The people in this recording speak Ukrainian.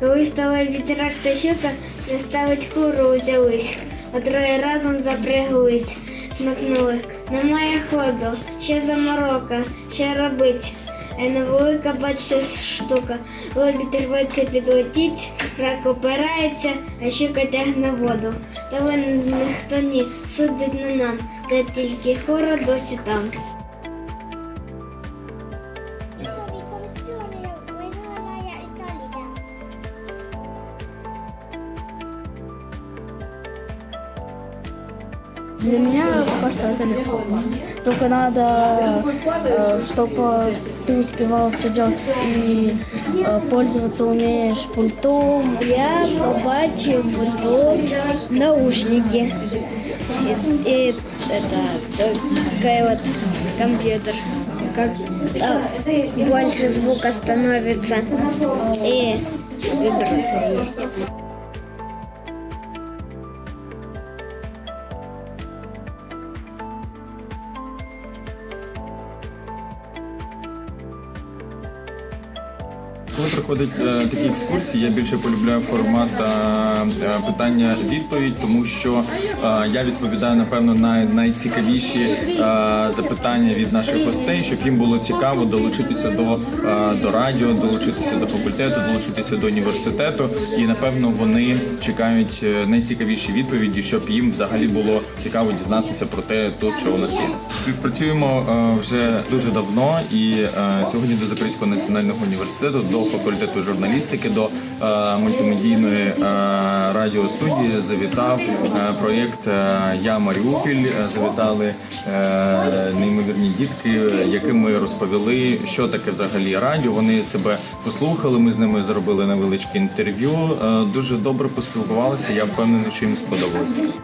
Коли стала вітрак та щука, не ставить куру взялись, а троє разом запряглись, смикнули. Немає ходу, ще заморока, ще робить. Е, Невелика, бачите, штука. Лобід рветься підлетіть, рак опирається, а щука тягне воду. Та ви ніхто ні, судить не нам, та тільки хора досі там. Для меня пока что это легко. Только надо, чтобы ты успевал все делать и э, пользоваться умеешь пультом. Я побачив тут наушники. И, и это такой вот компьютер. Как а, больше звука становится. И вибрация есть. Коли приходить е, такі екскурсії, я більше полюбляю формат е, е, питання-відповідь, тому що е, я відповідаю напевно на найцікавіші е, запитання від наших гостей, щоб їм було цікаво долучитися до, е, до радіо, долучитися до факультету, долучитися до університету. І напевно вони чекають е, найцікавіші відповіді, щоб їм взагалі було цікаво дізнатися про те, тут що у нас є. Співпрацюємо е, вже дуже давно, і е, сьогодні до Запорізького національного університету, до факультету журналістики, до е, мультимедійної е, радіостудії завітав е, проєкт Я Маріуполь. Е, Завітали неймовірні дітки, яким ми розповіли, що таке взагалі радіо. Вони себе послухали. Ми з ними зробили невеличке інтерв'ю. Дуже добре поспілкувалися. Я впевнений, що їм сподобалося.